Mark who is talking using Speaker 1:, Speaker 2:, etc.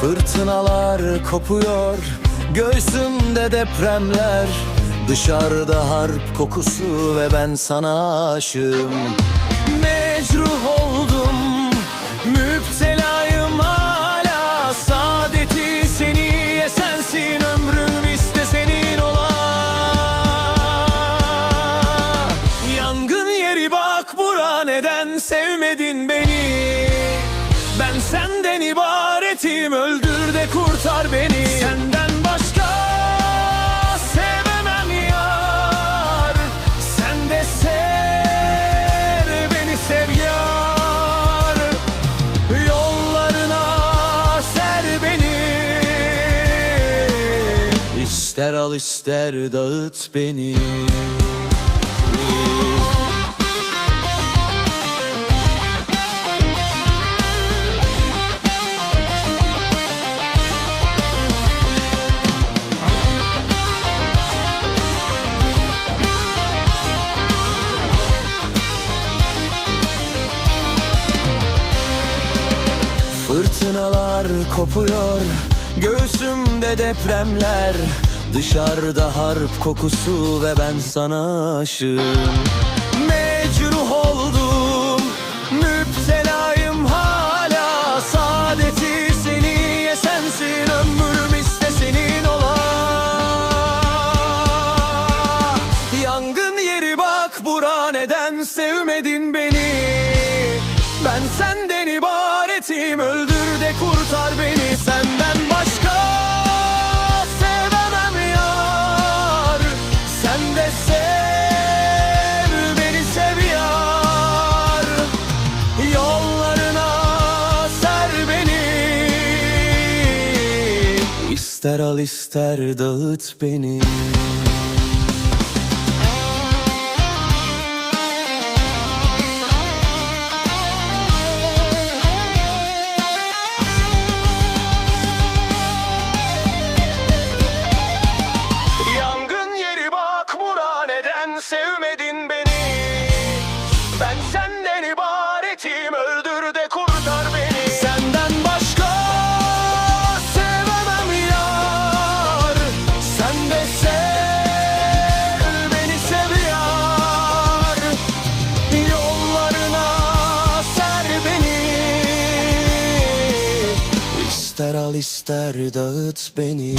Speaker 1: Fırtınalar kopuyor Göğsümde depremler. Dışarıda harp kokusu ve ben sana aşığım. Mecruh oldum Müptelayım hala. Saadeti seni sensin Ömrüm iste senin ola. Yangın yeri bak bura Neden sevmedin beni? Ben senden ibaretim Öldür de kurtar beni. Senden başka sevemem yar. Sen de sev beni sev yar. Yollarına ser beni. İster al ister dağıt beni Fırtınalar kopuyor Göğsümde depremler. Dışarıda harp kokusu ve ben sana aşığım. Mecruh oldum Müptelayım hala. Saadeti seni sensin Ömrüm iste senin ola. Yangın yeri bak bura Neden sevmedin beni ibaretim Öldür de kurtar beni. Senden başka Sevemem yar. Sen de sev Beni sev yar. Yollarına ser beni. İster al ister dağıt beni İster al ister dağıt beni